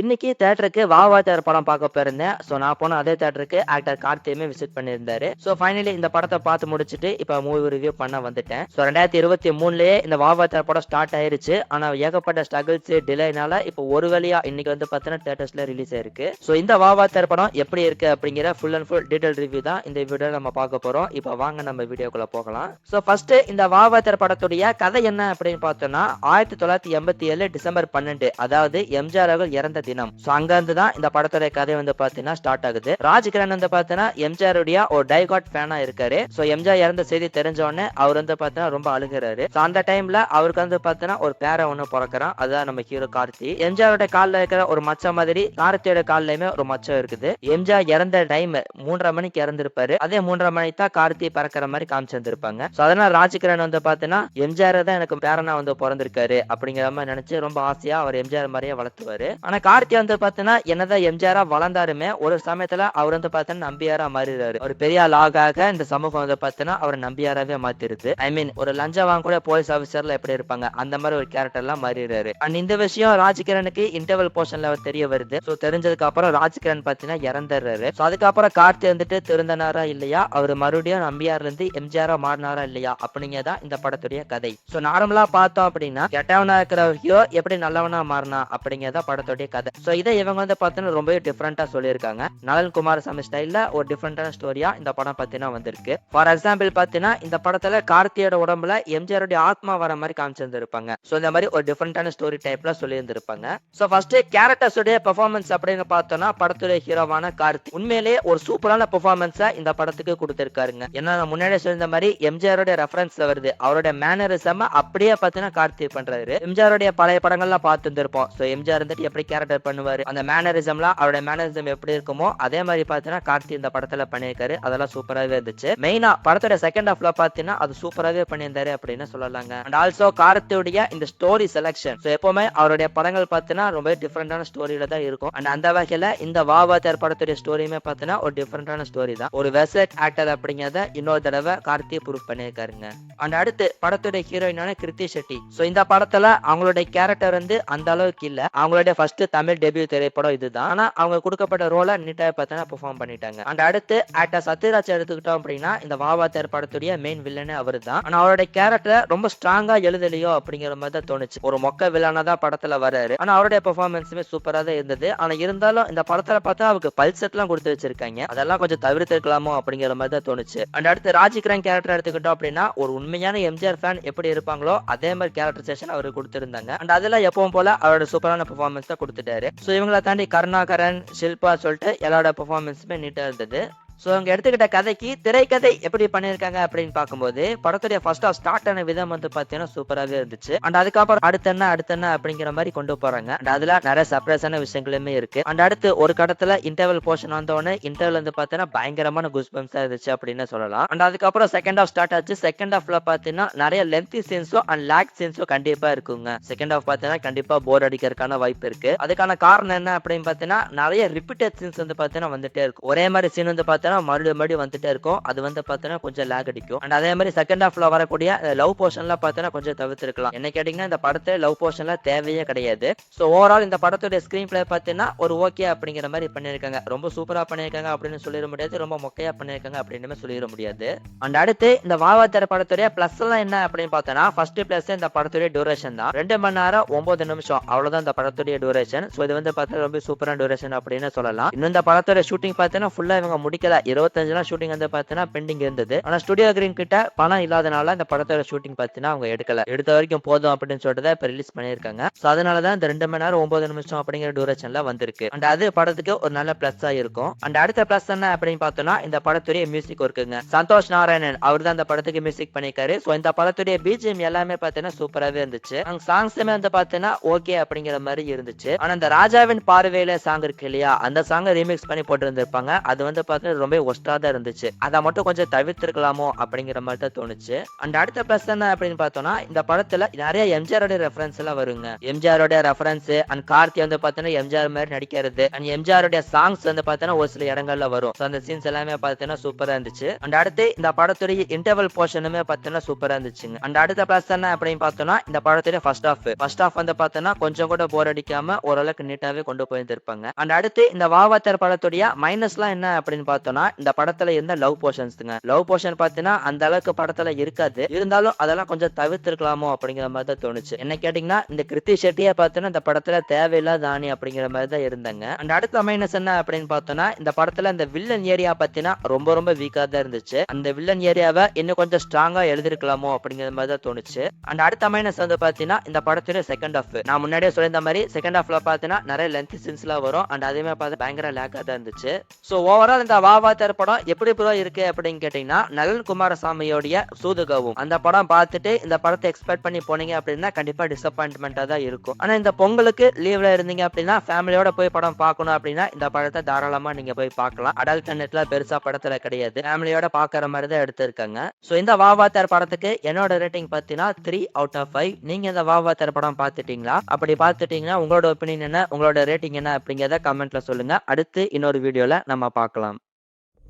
இன்னைக்கு தேட்டருக்கு வாவா தேர் படம் பார்க்க போயிருந்தேன். ஸோ நான் போன அதே தேட்டருக்கு ஆக்டர் கார்த்தியுமே விசிட் பண்ணியிருந்தாரு. ஸோ ஃபைனலி இந்த படத்தை பார்த்து முடிச்சுட்டு இப்போ மூவி ரிவ்யூ பண்ண வந்துட்டேன். ஸோ ரெண்டாயிரத்தி இருபத்தி மூணுலயே இந்த வாவா தேர் படம் ஸ்டார்ட் ஆயிருச்சு. ஆனால் ஏகப்பட்ட ஸ்ட்ரகிள்ஸ் டிலேனால இப்போ ஒரு வழியா இன்னைக்கு வந்து பார்த்தீங்கன்னா தேட்டர்ஸ்ல ரிலீஸ் ஆயிருக்கு. ஸோ இந்த வாவா தேர் படம் எப்படி இருக்கு அப்படிங்கிற full and full detail review தான் இந்த வீடியோ நம்ம பார்க்க போறோம். இப்போ வாங்க நம்ம வீடியோக்குள்ள போகலாம். ஸோ ஃபர்ஸ்ட் இந்த வாவா தேர் படத்துடைய கதை என்ன அப்படின்னு பார்த்தோம்னா ஆயிரத்தி தொள்ளாயிரத்தி எண்பத்தி ஏழு டிசம்பர் பன்னெண்டு அதாவது எம்ஜிஆர் அவர்கள் இறந்த தினம் ஸோ அங்க இருந்து தான் இந்த படத்தோட கதை வந்து பாத்தீங்கன்னா ஸ்டார்ட் ஆகுது. ராஜ்கிரண் வந்து பார்த்தீங்கன்னா எம்ஜிஆர் ஒரு டைகாட் ஃபேனா இருக்காரு. ஸோ எம்ஜிஆர் இறந்த செய்தி தெரிஞ்ச உடனே அவர் வந்து பார்த்தீங்கன்னா ரொம்ப அழுகிறாரு. ஸோ அந்த டைம்ல அவருக்கு வந்து பாத்தீங்கன்னா ஒரு பேரை ஒன்று பிறக்கிறான். அதுதான் நம்ம ஹீரோ கார்த்தி. எம்ஜிஆரோட காலில் இருக்கிற ஒரு மச்சம் மாதிரி கார்த்தியோட காலிலையுமே ஒரு மச்சம் இருக்குது. எம்ஜிஆர் இறந்த டைம் மூன்றரை மணிக்கு இறந்திருப்பாரு. அதே மூன்றரை மணிக்கு தான் கார்த்தி பறக்கிற மாதிரி காமிச்சிருந்திருப்பாங்க. ஸோ அதனால ராஜ்கிரண் வந்து பாத்தீங்கன்னா எம்ஜிஆர் தான் எனக்கு பேரனா வந்து பிறந்திருக்காரு அப்படிங்கிற மாதிரி நினைச்சு ரொம்ப ஆசையா அவர் எம்ஜிஆர் மாதிரியே வளர்த்துவாரு. ஆனா கார்த்தி வந்து பாத்தீங்கன்னா என்னதான் எம்ஜிஆரா வளர்ந்தாருமே ஒரு சமயத்துல அவர் வந்து பாத்தீங்கன்னா நம்பியாரா மாறிடுறாரு. ஒரு பெரிய லாகாக இந்த சமூகம் வந்து பாத்தீங்கன்னா அவர் நம்பியாராவே மாத்திருது ஐ மீன் ஒரு லஞ்சம் வாங்க கூட போலீஸ் ஆபீசர்ல எப்படி இருப்பாங்க அந்த மாதிரி ஒரு கேரக்டர் எல்லாம் மாறிடுறாரு. அண்ட் இந்த விஷயம் ராஜ்கிரனுக்கு இன்டர்வல் போர்ஷன்ல தெரிய வருது. ஸோ தெரிஞ்சதுக்கு அப்புறம் ராஜ்கிரண் பாத்தீங்கன்னா இறந்துடுறாரு. ஸோ அதுக்கப்புறம் கார்த்தி வந்துட்டு திருந்தனாரா இல்லையா? அவர் மறுபடியும் நம்பியார்ல இருந்து எம்ஜிஆரா மாறினாரா இல்லையா? அப்படிங்கதான் இந்த படத்துடைய கதை. ஸோ நார்மலா பார்த்தோம் அப்படின்னா கெட்டவனா இருக்கிற ஹீரோ எப்படி நல்லவனா மாறினா அப்படிங்கறத படத்துடைய கதை. ஸோ இதை இவங்க வந்து பார்த்தீங்கன்னா ரொம்பவே டிஃப்ரெண்டா சொல்லியிருக்காங்க. நலன் குமாரசாமி ஸ்டைலில் ஒரு டிஃப்ரெண்டான ஸ்டோரியா இந்த படம் பார்த்தீங்கன்னா வந்திருக்கு. ஃபார் எக்ஸாம்பிள் பார்த்தீங்கன்னா இந்த படத்துல கார்த்தியோட உடம்புல எம்ஜிஆருடைய ஆத்மா வர மாதிரி காமிச்சிருந்திருப்பாங்க. ஸோ இந்த மாதிரி ஒரு டிஃப்ரெண்டான ஸ்டோரி டைப்ல சொல்லியிருந்திருப்பாங்க. ஸோ ஃபர்ஸ்ட் கேரக்டர்ஸ் உடைய பெர்ஃபார்மன்ஸ் அப்படின்னு பார்த்தோம்னா படத்துடைய ஹீரோவான கார்த்தி. உண்மையிலேயே ஒரு சூப்பரான பெர்ஃபார்மன்ஸை இந்த படத்துக்கு கொடுத்துருக்காருங்க. ஏன்னா நான் முன்னாடியே சொல்லியிருந்த மாதிரி எம்ஜிஆருடைய ரெஃபரன்ஸ் வருது. அவருடைய மேனரிசம் அப்படியே பார்த்தீங்கன்னா கார்த்தி பண்றாரு. எம்ஜிஆருடைய பழைய படங்கள்லாம் பார்த்து இருந்திருப்போம் ஸோ எம்ஜிஆர் வந்துட்டு எப்படி கேரக்டர் பண்ணுவாரு. அந்த மேனரிசம்லாம் அவருடைய மேனரிசம் எப்படி இருக்குமோ அதே மாதிரி பார்த்தீங்கன்னா கார்த்தி இந்த படத்துல பண்ணியிருக்காரு. அதெல்லாம் சூப்பராகவே இருந்துச்சு. மெயினா படத்தோட செகண்ட் ஹாஃப்ல பார்த்தீங்கன்னா அது சூப்பராகவே பண்ணியிருந்தாரு அப்படின்னு சொல்லலாங்க. அண்ட் ஆல்சோ கார்த்தியுடைய இந்த ஸ்டோரி செலக்ஷன் ஸோ எப்பவுமே அவருடைய படங்கள் பார்த்தீங்கன்னா ரொம்ப டிஃப்ரெண்டான ஸ்டோரியில தான் இருக்கும். அண்ட் அந்த வகையில இந்த வாவா தேர் படத்துடைய ஸ்டோரியுமே பார்த்தீங்கன்னா ஒரு டிஃப்ரெண்டான ஸ்டோரி தான். ஒரு வெசட் ஆக்டர் அப்படிங்கிறத இன்னொரு தடவை கார்த்தி ப்ரூவ் பண்ணியிருக்காருங்க. அண்ட் அடுத்து படத்துடைய ஹீரோயினான கிருத்தி ஷெட்டி. ஸோ இந்த படத்துல அவங்களுடைய கேரக்டர் வந்து அந்த அளவுக்கு இல்ல. அவங்களுடைய ஃபர்ஸ்ட் தமிழ் டெபியூ திரைப்படம் இதுதான். ஆனா அவங்க கொடுக்கப்பட்ட ரோலை நீட்டாக பார்த்தா பெர்ஃபார்ம் பண்ணிட்டாங்க. அண்ட் அடுத்து ஆக்டர் சத்யராஜ் எடுத்துக்கிட்டோம் அப்படின்னா இந்த வாவா தேர் படத்துடைய மெயின் வில்லனே அவர் தான் ஆனா அவருடைய கேரக்டர் ரொம்ப ஸ்ட்ராங்கா எழுதலையோ அப்படிங்கிற மாதிரி தான் தோணுச்சு. ஒரு மொக்க வில்லனா தான் படத்துல வராரு ஆனா அவருடைய பெர்ஃபார்மன்ஸுமே சூப்பரா தான் இருந்தது. ஆனா இருந்தாலும் இந்த படத்துல பார்த்தா அவருக்கு பல்செட் எல்லாம் கொடுத்து வச்சிருக்காங்க. அதெல்லாம் கொஞ்சம் தவிர்த்திருக்கலாமோ அப்படிங்கிற மாதிரி தான் தோணுச்சு. அண்ட் அடுத்து ராஜிகிரன் கேரக்டர் எடுத்துக்கிட்டோம் அப்படின்னா ஒரு உண்மையான எம்ஜிஆர் ஃபேன் எப்படி இருப்பாங்களோ அதே மாதிரி கேரக்டரைசேஷன் அவர் கொடுத்திருந்தாங்க. அண்ட் அதெல்லாம் எப்பவும் போல அவரோட சூப்பரான பெர்ஃபார்மன்ஸ் தான் கொடுத்துட்டாரு ஸோ இவங்களை தாண்டி கருணாகரன் ஷில்பா சொல்லிட்டு எல்லாரோட பெர்ஃபார்மன்ஸுமே நீட்டா இருந்தது. ஸோ அவங்க எடுத்துக்கிட்ட கதைக்கு திரைக்கதை எப்படி பண்ணியிருக்காங்க அப்படின்னு பார்க்கும்போது படத்துடைய ஃபர்ஸ்ட் ஆஃப் ஸ்டார்ட் ஆன விதம் வந்து பார்த்தீங்கன்னா சூப்பராகவே இருந்துச்சு. அண்ட் அதுக்கப்புறம் அடுத்த என்ன அடுத்த என்ன அப்படிங்கிற மாதிரி கொண்டு போறாங்க. அண்ட் அதுல நிறைய சர்ப்ரைஸான விஷயங்களுமே இருக்கு. அண்ட் அடுத்து ஒரு கடத்துல இன்டர்வல் போர்ஷன் வந்தோடனே இன்டர்வல் வந்து பார்த்தீங்கன்னா பயங்கரமான குஸ் பம்ஸா இருந்துச்சு அப்படின்னு சொல்லலாம். அண்ட் அதுக்கப்புறம் செகண்ட் ஆஃப் ஸ்டார்ட் ஆச்சு. செகண்ட் ஹாஃப்ல பார்த்தீங்கன்னா நிறைய லென்த்தி சீன்ஸும் அண்ட் லேக் சீன்ஸும் கண்டிப்பா இருக்குங்க. செகண்ட் ஹாஃப் பார்த்தீங்கன்னா கண்டிப்பா போர் அடிக்கிறதுக்கான வாய்ப்பு இருக்கு. அதுக்கான காரணம் என்ன அப்படின்னு பார்த்தீங்கன்னா நிறைய ரிப்பீட்டட் சீன்ஸ் வந்து பார்த்தீங்கன்னா வந்துட்டே இருக்கும். ஒரே மாதிரி சீன் வந்து பார்த்தீங்கன்னா மறுபடியும் மறுபடியும் வந்துட்டே இருக்கும். அது வந்து பார்த்தோன்னா கொஞ்சம் லேக் அடிக்கும். அண்ட் அதே மாதிரி செகண்ட் ஹாஃப்ல வரக்கூடிய லவ் போர்ஷன்லாம் பார்த்தோன்னா கொஞ்சம் தவிர்த்துருக்கலாம். என்ன கேட்டீங்கன்னா இந்த படத்தை லவ் போர்ஷன்லாம் தேவையே கிடையாது. ஸோ ஓவரால் இந்த படத்துடைய ஸ்கிரீன் பிளே பார்த்தீங்கன்னா ஒரு ஓகே அப்படிங்கிற மாதிரி பண்ணியிருக்காங்க. ரொம்ப சூப்பரா பண்ணியிருக்காங்க அப்படின்னு சொல்லிட முடியாது. ரொம்ப மொக்கையா பண்ணியிருக்காங்க அப்படின்னு சொல்லிட முடியாது. அண்ட் அடுத்து இந்த வாவாத்தர படத்துடைய பிளஸ் எல்லாம் என்ன அப்படின்னு பார்த்தோன்னா ஃபர்ஸ்ட் பிளஸ் இந்த படத்துடைய டியூரேஷன் தான். ரெண்டு மணி நேரம் ஒன்பது நிமிஷம். அவ்வளோதான் இந்த படத்துடைய டியூரேஷன் ஸோ இது வந்து பார்த்தா ரொம்ப சூப்பரான டியூரேஷன் அப்படின்னு சொல்லலாம். இன்னும் இந்த படத்தோட ஷூட்டிங் பார்த்தீங்கன்னா ஃபுல்லா இவங்க முடிக்கல இருபத்தஞ்சு நாள் ஷூட்டிங் வந்து பார்த்தீங்கன்னா பெண்டிங் இருந்தது. ஆனா ஸ்டுடியோ கிரீன் கிட்ட பணம் இல்லாதனால இந்த படத்தோட ஷூட்டிங் பார்த்தீங்கன்னா அவங்க எடுக்கல. எடுத்த வரைக்கும் போதும் அப்படின்னு சொல்லிட்டு தான் இப்போ ரிலீஸ் பண்ணியிருக்காங்க. ஸோ அதனால தான் இந்த ரெண்டு மணி நேரம் ஒன்பது நிமிஷம் அப்படிங்கிற டூரேஷன்ல வந்திருக்கு. அண்ட் அது படத்துக்கு ஒரு நல்ல பிளஸ்ஸா இருக்கும். அண்ட் அடுத்த பிளஸ் என்ன அப்படின்னு பார்த்தோம்னா இந்த படத்துடைய மியூசிக் இருக்குங்க சந்தோஷ் நாராயணன் அவர் தான் இந்த படத்துக்கு மியூசிக் பண்ணிருக்காரு ஸோ இந்த படத்துடைய பிஜிஎம் எல்லாமே பார்த்தீங்கன்னா சூப்பராகவே இருந்துச்சு. அங்க சாங்ஸுமே வந்து பார்த்தீங்கன்னா ஓகே அப்படிங்கிற மாதிரி இருந்துச்சு. ஆனா இந்த ராஜாவின் பார்வையில சாங் இருக்கு இல்லையா அந்த சாங்கை ரீமிக்ஸ் பண்ணி போட்டு இருந்திருப்பாங்க அது வந்து பார்த்தீங்கன்னா ரொம்ப ஒஸ்டா தான் இருந்துச்சு. அதை மட்டும் கொஞ்சம் தவிர்த்திருக்கலாமோ அப்படிங்கிற மாதிரி தான் தோணுச்சு. அண்ட் அடுத்த பிளஸ் என்ன அப்படின்னு பார்த்தோம்னா இந்த படத்துல நிறைய எம்ஜிஆரோட ரெஃபரன்ஸ் எல்லாம் வருங்க. எம்ஜிஆரோட ரெஃபரன்ஸ் அண்ட் கார்த்தி வந்து பார்த்தோன்னா எம்ஜிஆர் மாதிரி நடிக்கிறது. அண்ட் எம்ஜிஆரோட சாங்ஸ் வந்து பார்த்தோன்னா ஒரு சில இடங்கள்ல வரும். அந்த சீன்ஸ் எல்லாமே பார்த்தீங்கன்னா சூப்பரா இருந்துச்சு. அண்ட் அடுத்து இந்த படத்துடைய இன்டர்வல் போர்ஷனுமே பார்த்தீங்கன்னா சூப்பரா இருந்துச்சுங்க. அண்ட் அடுத்த பிளஸ் என்ன அப்படின்னு பார்த்தோம்னா இந்த படத்துடைய ஃபர்ஸ்ட் ஆஃப் ஃபர்ஸ்ட் ஆஃப் வந்து பார்த்தோன்னா கொஞ்சம் கூட போர் அடிக்காம ஓரளவுக்கு நீட்டாவே கொண்டு போயிருந்திருப்பாங்க. அண்ட் அடுத்து இந்த வாவாத்தர் படத்துடைய மைனஸ்லாம் என்ன அப்படின்னு பார்த்தோம்னா இந்த படத்துல இருந்த லவ் போர்ஷன்ஸ்ங்க லவ் போர்ஷன் பார்த்தீங்கன்னா அந்த அளவுக்கு படத்துல இருக்காது. இருந்தாலும் அதெல்லாம் கொஞ்சம் தவிர்த்திருக்கலாமோ அப்படிங்கிற மாதிரி தான் தோணுச்சு. என்ன கேட்டீங்கன்னா இந்த கிருத்தி ஷெட்டியை பார்த்தோன்னா இந்த படத்துல தேவையில்லாத ஆணி அப்படிங்கிற மாதிரி தான் இருந்தாங்க. அண்ட் அடுத்த மைனஸ் என்ன அப்படின்னு பார்த்தோம்னா இந்த படத்துல இந்த வில்லன் ஏரியா பார்த்தீங்கன்னா ரொம்ப ரொம்ப வீக்காக தான் இருந்துச்சு. அந்த வில்லன் ஏரியாவை இன்னும் கொஞ்சம் ஸ்ட்ராங்கா எழுதிருக்கலாமோ அப்படிங்கிற மாதிரி தான் தோணுச்சு. அண்ட் அடுத்த மைனஸ் வந்து பார்த்தீங்கன்னா இந்த படத்துல செகண்ட் ஆஃப் நான் முன்னாடியே சொல்லியிருந்த மாதிரி செகண்ட் ஆஃப்ல பார்த்தீங்கன்னா நிறைய லென்த் சீன்ஸ்லாம் வரும். அண்ட் அதே மாதிரி பார்த்தா பயங்கர லேக்காக தான் இருந்துச்சு. ஸோ ஓவரால் இந்த வா வா படம் எப்படி ப்ரோ இருக்கு அப்படின்னு கேட்டீங்கன்னா நலன் குமாரசாமியோடைய சூதுகவும். அந்த படம் பார்த்துட்டு இந்த படத்தை எக்ஸ்பெக்ட் பண்ணி போனீங்க அப்படின்னா கண்டிப்பா டிசப்பாயின்மெண்டா தான் இருக்கும். ஆனா இந்த பொங்கலுக்கு லீவ்ல இருந்தீங்க அப்படின்னா ஃபேமிலியோட போய் படம் பார்க்கணும் அப்படின்னா இந்த படத்தை தாராளமா நீங்க போய் பார்க்கலாம். அடல்ட் நெட்ல பெருசா படத்துல கிடையாது. ஃபேமிலியோட பாக்குற மாதிரி தான் எடுத்திருக்காங்க. ஸோ இந்த வாவாத்தர் படத்துக்கு என்னோட ரேட்டிங் பார்த்தீங்கன்னா த்ரீ அவுட் ஆஃப் ஃபைவ் நீங்க இந்த வாவாத்தர் படம் பார்த்துட்டீங்களா? அப்படி பார்த்துட்டீங்கன்னா உங்களோட ஒப்பீனியன் என்ன? உங்களோட ரேட்டிங் என்ன அப்படிங்கிறத கமெண்ட்ல சொல்லுங்க. அடுத்து இன்னொரு வீடியோல நம்ம பார்க்கலாம்.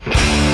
you